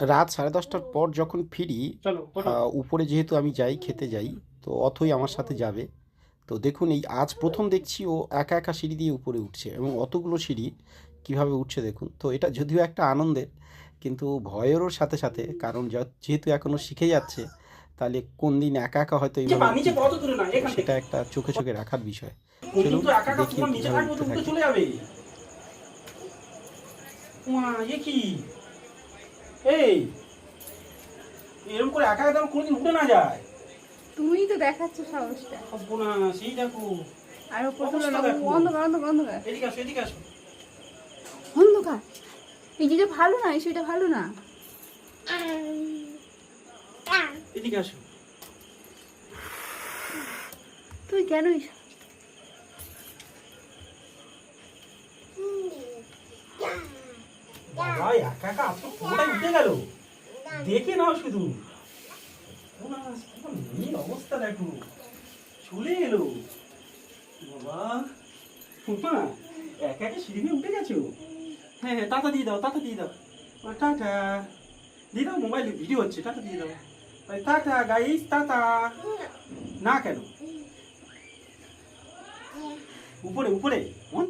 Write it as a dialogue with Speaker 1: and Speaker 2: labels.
Speaker 1: রাত সাড়ে দশটার পর যখন ফিরি উপরে যেহেতু আমি যাই খেতে যাই তো অথই আমার সাথে যাবে। তো দেখুন এই আজ প্রথম দেখছি ও একা একা সিঁড়ি দিয়ে উপরে উঠছে এবং অতগুলো সিঁড়ি কীভাবে উঠছে দেখুন। তো এটা যদিও একটা আনন্দের কিন্তু ভয়েরও সাথে সাথে কারণ যা- যেহেতু এখনও শিখে যাচ্ছে তাহলে কোন দিন একা একা হয়তো এইভাবে
Speaker 2: নিচে কত দূরে না এখান থেকে।
Speaker 1: সেটা একটা চোখে চোখে রাখার বিষয়। চলুন
Speaker 2: একা একা
Speaker 1: দেখি
Speaker 2: নিচে
Speaker 1: কীভাবে উঠতে
Speaker 2: তো
Speaker 1: থাকে।
Speaker 2: চলে যাবে। এ কি? এই এরকম করে একা একা কোনোদিন উঠে না যায়?
Speaker 3: তুমিই তো দেখাচ্ছ সাহসটা।
Speaker 2: না সেই দেখো।
Speaker 3: আর। অন্ধকার অন্ধকার অন্ধকার।
Speaker 2: এদিকে আসো এদিকে আসো।
Speaker 3: অন্ধকার? এই যেটা ভালো না সেটা ভালো না।
Speaker 2: এদিকে আসো।
Speaker 3: তুই কেন
Speaker 2: দেখে নাও শুধু। অবস্থা দেখো। চলে এলো। বাবা একা একা সিঁড়ি উঠে গেছো? হ্যাঁ হ্যাঁ টাটা দিয়ে দাও টাটা দিয়ে দাও। টাটা। দিয়ে দাও মোবাইলে ভিডিও হচ্ছে টাটা দিয়ে দাও। ওই, টাটা গাইস টাটা না কেন? উপরে উপরে।